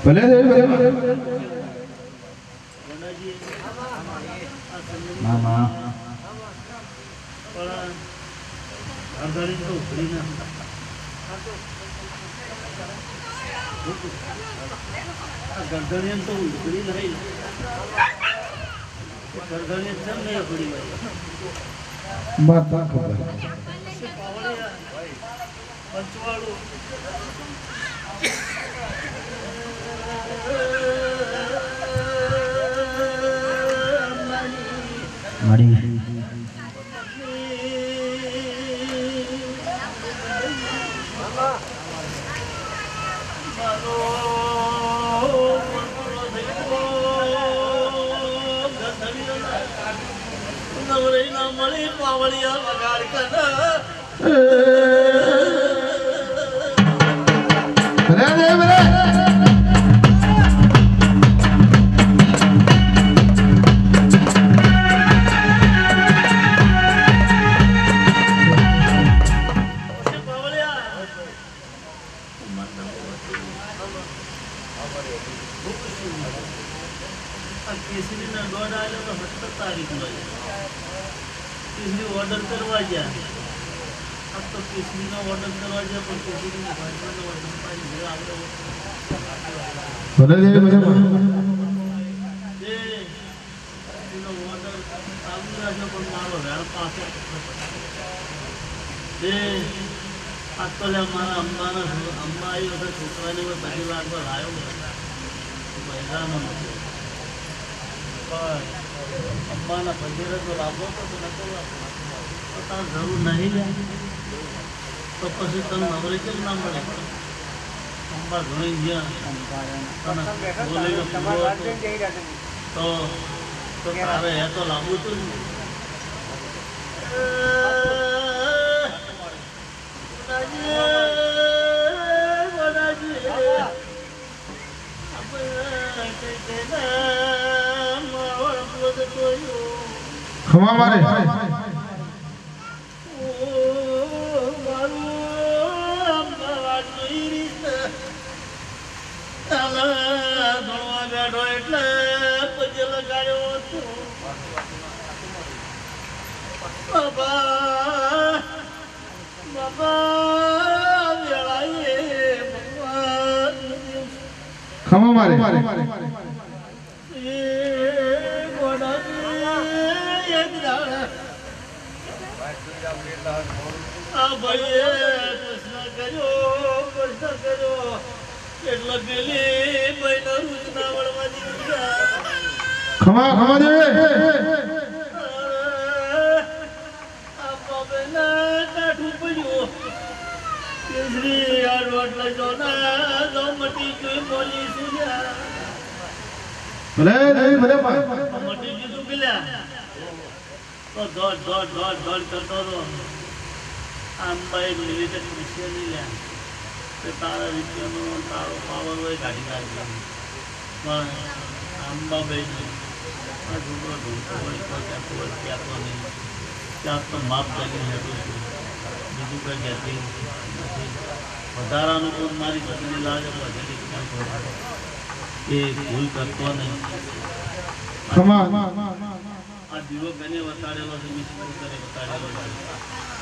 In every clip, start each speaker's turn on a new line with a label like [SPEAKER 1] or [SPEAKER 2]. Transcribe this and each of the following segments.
[SPEAKER 1] ભલે.
[SPEAKER 2] મામા
[SPEAKER 3] ગરદનિયન તો ઉઘડી નહીં ગરદનિયન છે ને ઉઘડી
[SPEAKER 1] માતા ખબર
[SPEAKER 3] પંચવાળું
[SPEAKER 2] મારી
[SPEAKER 3] મળી પાવળિયા વગાડ કર પણ અંબાના પગેરે તો લાભો તો તો નતો તો તાર જરૂર નહીં તો પછી તને નવરે કેમ ના મળે? અંબા ઘણી ગયા. તો. તો તારે એ તો લાવવું હતું
[SPEAKER 1] ખમા મારે.
[SPEAKER 3] બાબા બાબા વેળાએ ભગવાન
[SPEAKER 1] ખમા મારે.
[SPEAKER 3] ભાઈએ પ્રશ્ન કર્યો પ્રશ્ન કર્યો. એટલે પેલી મહિના રૂજ ના વળવાની
[SPEAKER 1] ખમા ખમા દેવે
[SPEAKER 3] આ બાબેના કાઠું પડ્યું. કેસરી આ રોટ લજો ના દો મટી જોઈ બોલી સુન્યા
[SPEAKER 1] ભલે દેવ ભલે.
[SPEAKER 3] મટી કીધું પેલા. તો દોડ દોડ દોડ દોડ કરતો હતો. આંબાએ લીધે ખુશીએ નહીં લે. તે તારા રૂપિયાનો તારો પાવર હોય કાઢી નાખે પણ આંબા ભાઈ આ છોકરો ઢૂંઢતો હોય તો ત્યાં કોઈ તો નહીં. ત્યાં તો માપ કરી હેઠું છું. બીજું કંઈ કહેતી નથી. વધારાનું પણ મારી પત્ની લાગે પછી ક્યાં એ ભૂલ કરતો નહીં. આ દીવો ગને વતાડેલો છે? મિસ્ત્રી કરે વતાડેલો છે?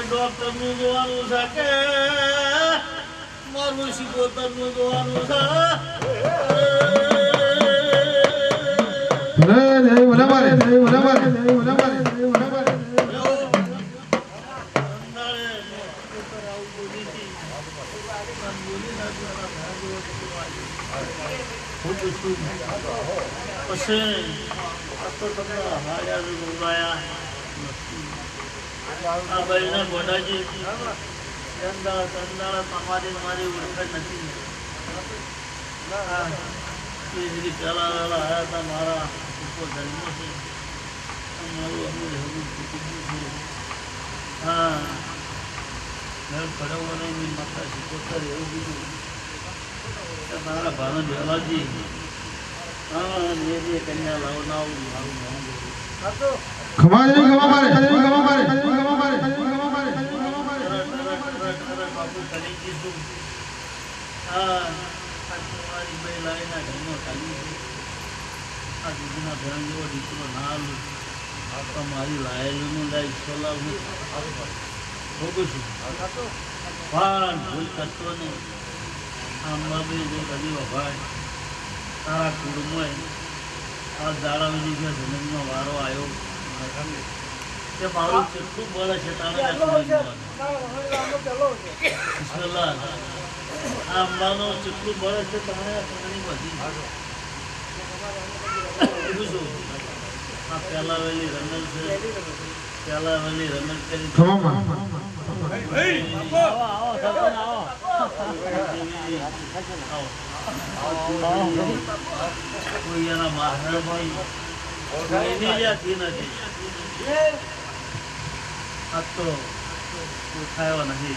[SPEAKER 3] ડોક્ટરનું જોવાનું છે કે મારું શિકોતરનું જોવાનું છે. પછી આ તો તમને જ બોલાયા આ ભાઈને ગોડાજી ચંદા ચંદાળા તમારી મારી ઓળખાણ નથી આવ્યા હતા મારા ઉપર જન્મ છે આ મારું અમુલ હજુ કુટુંબ છે હા. પડવાનો મેં માતા શીખોતર એવું કીધું મારા ભાનો બેલાજી હા મેરી કન્યા લાવનાવું મારું નામ
[SPEAKER 1] ખમા દેવી ખમા મારે દેવી ખમા મારે ખમા મારે ખમા મારે
[SPEAKER 3] બાપુ કરી દીધું હા આ તમારી ઘરમાં ખાલી છે આ દીદીના બહેન જેવો દીકરો ના આલું આ તો મારી લાયેલું લાઈ સોલાવું ભોગું છું. પણ ભૂલ કરતો નહીં. આમ બી જો કદી વભાય તારા કુટુંબમાં આ દાડા બધી જે જમીનનો વારો આવ્યો. તે મારું કેટલું બળ છે તારા. આ અંબાનો કેટલું બળ છે તમારે આ પહેલા આ તો ઉઠાયો નથી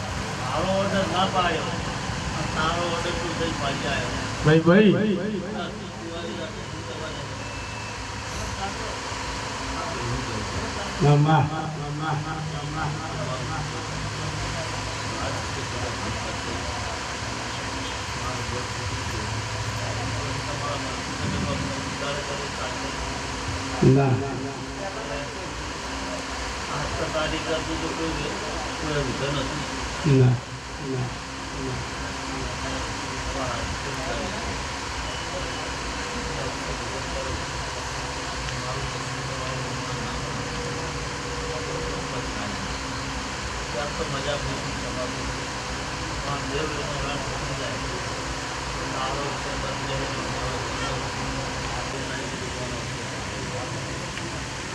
[SPEAKER 3] મારો ઓર્ડર ના પાડ્યો અને તારો ઓર્ડર તું થઈ પાડી આવ્યો
[SPEAKER 1] ભાઈ ભાઈ
[SPEAKER 3] આ તું કુંવારી રાતે શું કરવા જાય? તમારા મનથી તમે ઉધારે કરો ચાલે. હાથ તો તારી કરતું તો કોઈ કોઈ ઉધર નથી બદલે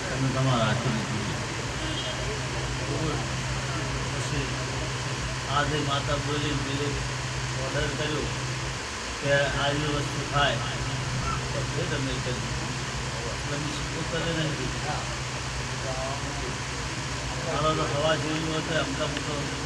[SPEAKER 3] તમે તમારા પછી આજે માતા બોલી પેલે ઓર્ડર કર્યો કે આવી વસ્તુ થાય તો તમે કર્યું કરે નહીં મારો તો હવા જોયું હોય તો અમદાવાદ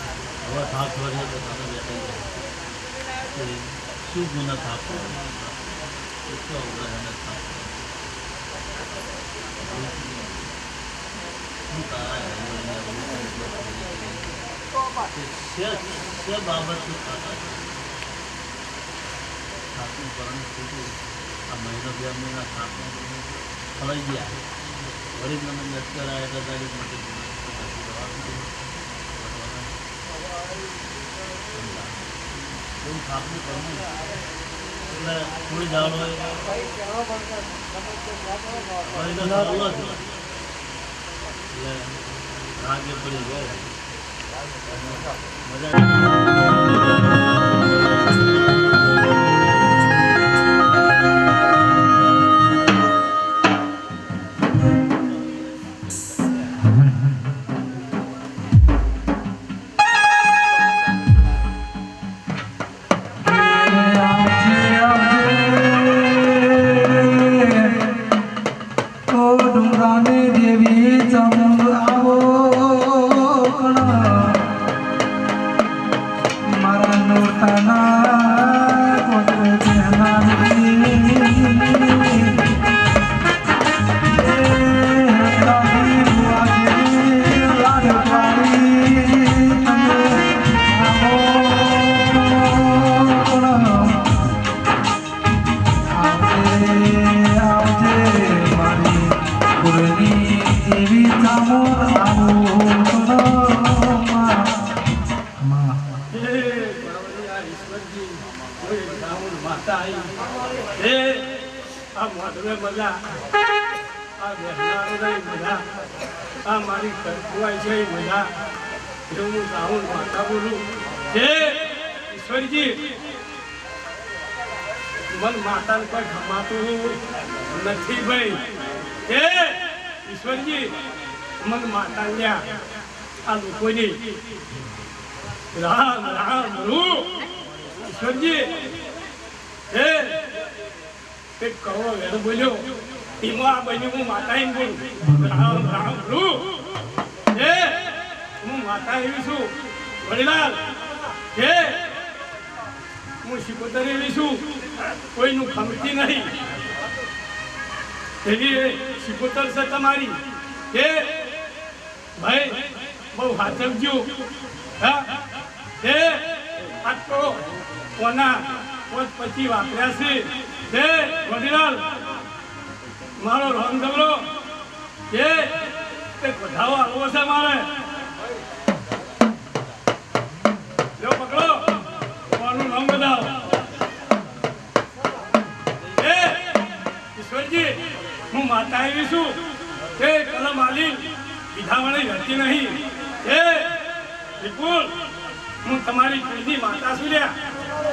[SPEAKER 3] હવે થાક વળે તો તમે બેઠી શું ગુના થાક? એટલો અવળે એને થાક શું તારા શે બાબતનું થાક? થાકનું કારણ ખોટું. આ મહિનો બે મહિના થાકનું ફળાઈ ગયા ગરીબ મને લશ્કર આવ્યા હતા તારીખ માટે એટલે થોડી દાળ હોય એટલે રાગે પડી જાય મજા
[SPEAKER 4] આ મારી કરકુવાય છે, એ મજા હું રાહુલ માતા બોલું. હે ઈશ્વરજી, મન માતાને કોઈ ખમાતું નથી ભાઈ. હે ઈશ્વરજી, મન માતા આ લોકોની રામ રામ રૂ ઈશ્વરજી, હે એક કરોડો વેર બોલ્યો. એમાં આ બન્યું, હું માતા એમ બોલું. રામ રામ રૂ હે, હું માતા એવી છું. વડીલાલ, હે, હું શિકોતર એવી છું. કોઈનું ખમતી નહીં. એવી શિકોતર છે તમારી. હે, ભાઈ, બહુ હાથવજો હા, હે, આ તો કોના પોત પછી વાપર્યા છે. હે, વડીલાલ મારો રંગ દબરો એ તે પધાવો આવવો છે મારે. લ્યો પકડો. મારું રંગ બતાવો. એ, ઈશ્વરજી, હું માતા આવી છું. એ કલમ આલી વિધાવાળી રહેતી નહીં. એ, વિપુલ, હું તમારી કુળની માતા છું લ્યા.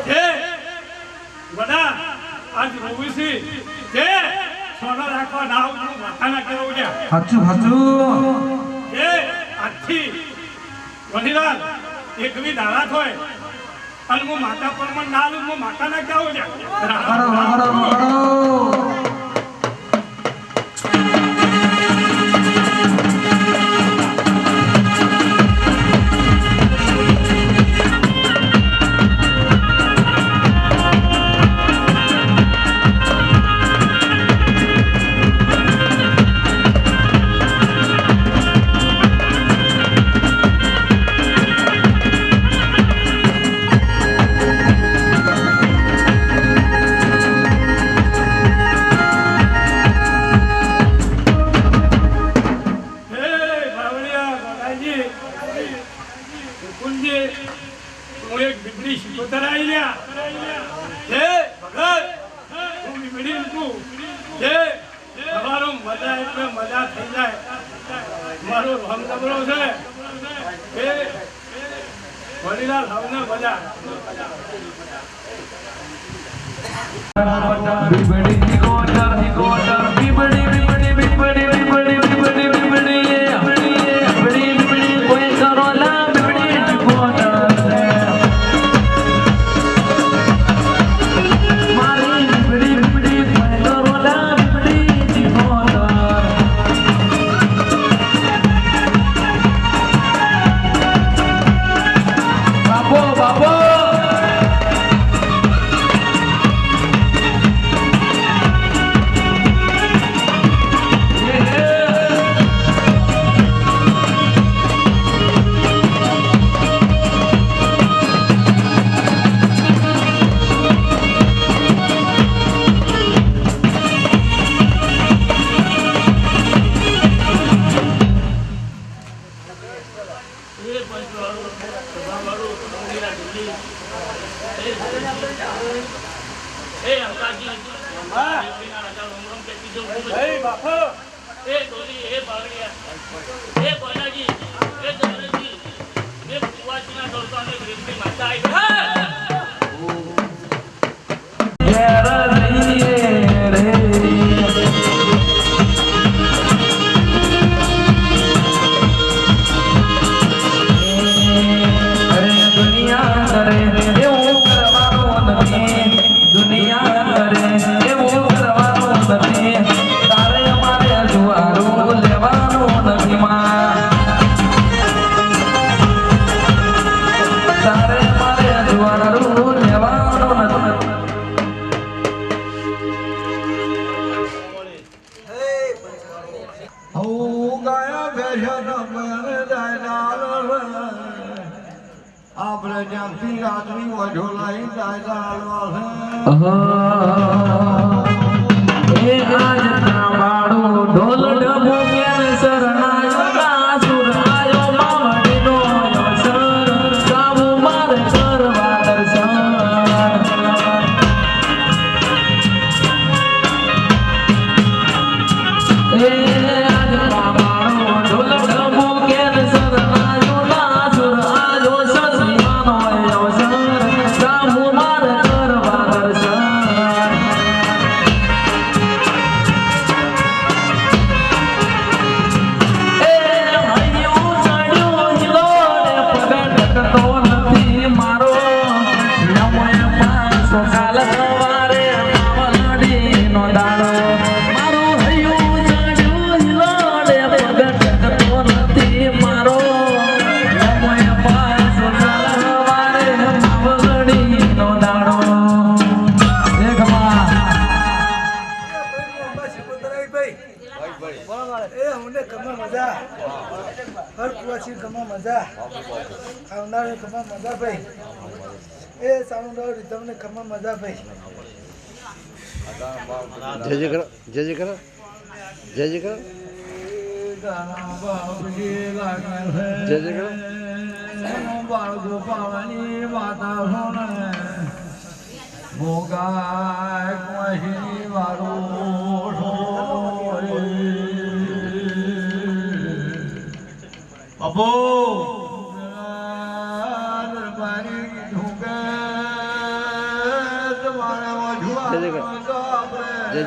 [SPEAKER 4] હે બધા આજ રોવી છે. હે સોનો રાખવા ના હું માથા ના કેવું છે
[SPEAKER 5] હાચું
[SPEAKER 4] એ આથી વનીરા એક બી દાળા થોય અને હું માતા પર ના લઉં હું માતા ના
[SPEAKER 5] કેવું છે
[SPEAKER 4] હું એક બીબડી શીખોતર આવી લ્યા હે ભગત. હું મૂકું હે તમારો મજા એટલે મજા થઈ જાય. મારો રમ છે. હે વડીલા હવને મજા.
[SPEAKER 6] બીબડી Ah. બોલો તમને કમા મજા ભાઈ
[SPEAKER 7] જય જય કરો જય જય કરો જય જય કરો જય જય
[SPEAKER 8] બાળકો પાવાની માતા સોને ભોગાય વારો
[SPEAKER 9] બાપો!
[SPEAKER 7] જય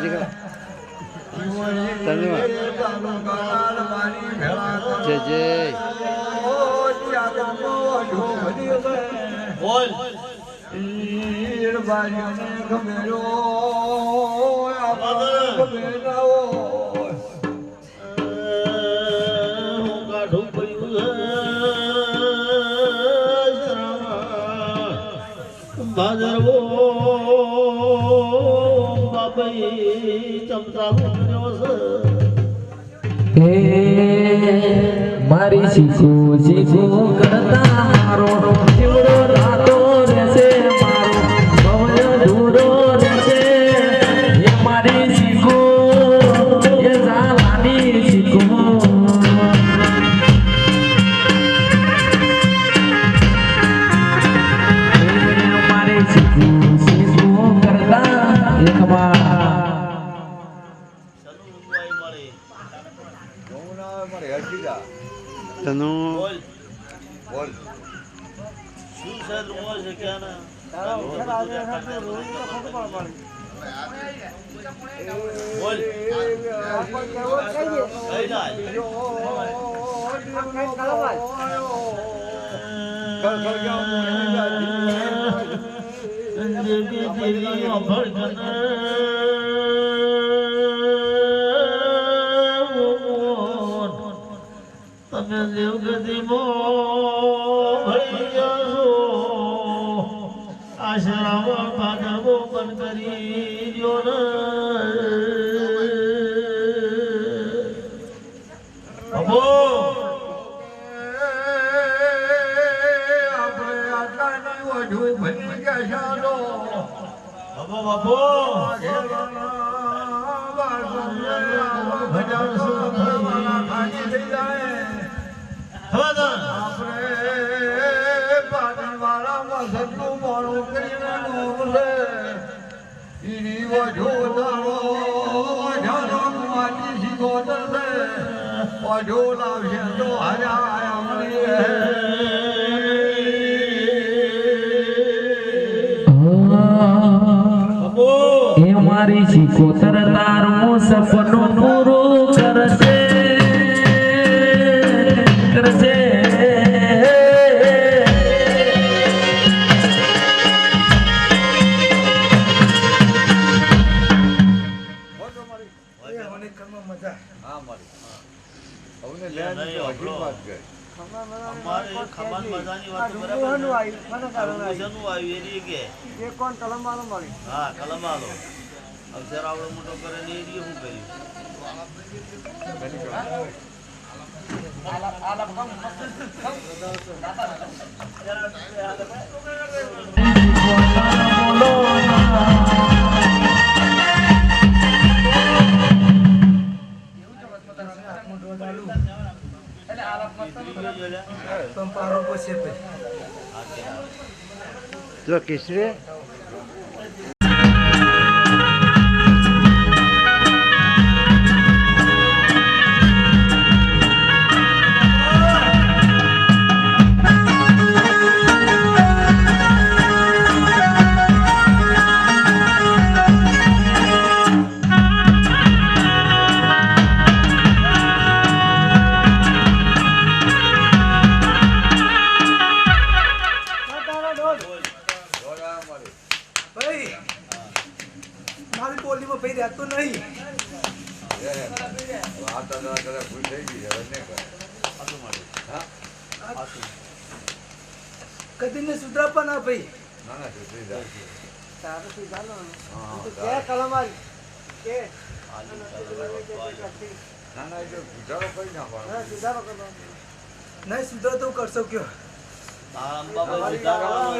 [SPEAKER 7] જય જય.
[SPEAKER 1] બોલ. ગમેરો
[SPEAKER 3] ગમેરો મારી શીખો શીખો કરતા
[SPEAKER 7] तव्हीं
[SPEAKER 1] करी. પાછું ફરી જશો બાબો બાબો ભજન સુખ ખાજી થઈ જાય
[SPEAKER 8] આપણે પાટણ વાળામાં સદનું મોડું કરીને
[SPEAKER 1] ડૂબશે ઈની વજો દાવો જાનો માટી શીખો થશે વજો લાવશે તો હજાર
[SPEAKER 6] અમને મારી શીખોતર તારું સપનું પૂરું કરશે. કરશે.
[SPEAKER 3] ખમાન મજાની વાત બરાબર
[SPEAKER 10] આવ્યું આવ્યું
[SPEAKER 3] એની કે
[SPEAKER 10] એ કોણ કલમ વાળો મળી
[SPEAKER 3] હા કલમ આલો અક્ષર આવડો મોટો કરે ને એ શું કર્યું
[SPEAKER 10] પંપારો પોસે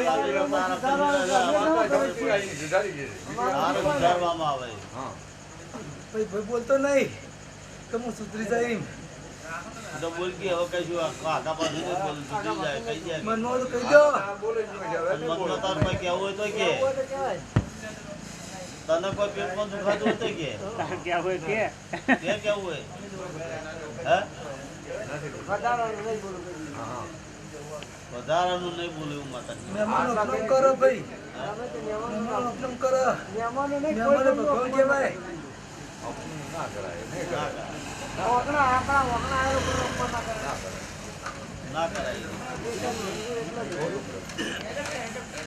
[SPEAKER 10] આવે બોલતો નહીં. તો હું સુધરી જાય
[SPEAKER 3] તો બોલ કે હવે કહીશું આ આખા પાસે સુધરી જાય કઈ જાય.
[SPEAKER 10] મનમાં તો કહી દો.
[SPEAKER 3] મનમાં તાર કોઈ કહેવું હોય તો કે. તને કોઈ પેટમાં દુખાતું હોય તો કે. કે. કેવું હોય? હે. વધારાનું નહીં બોલું એવું માતા
[SPEAKER 10] મહેમાનો કરો ભાઈ. મહેમાનો કરો. મહેમાનો ભગવાન કહેવાય.
[SPEAKER 3] ના કરાય.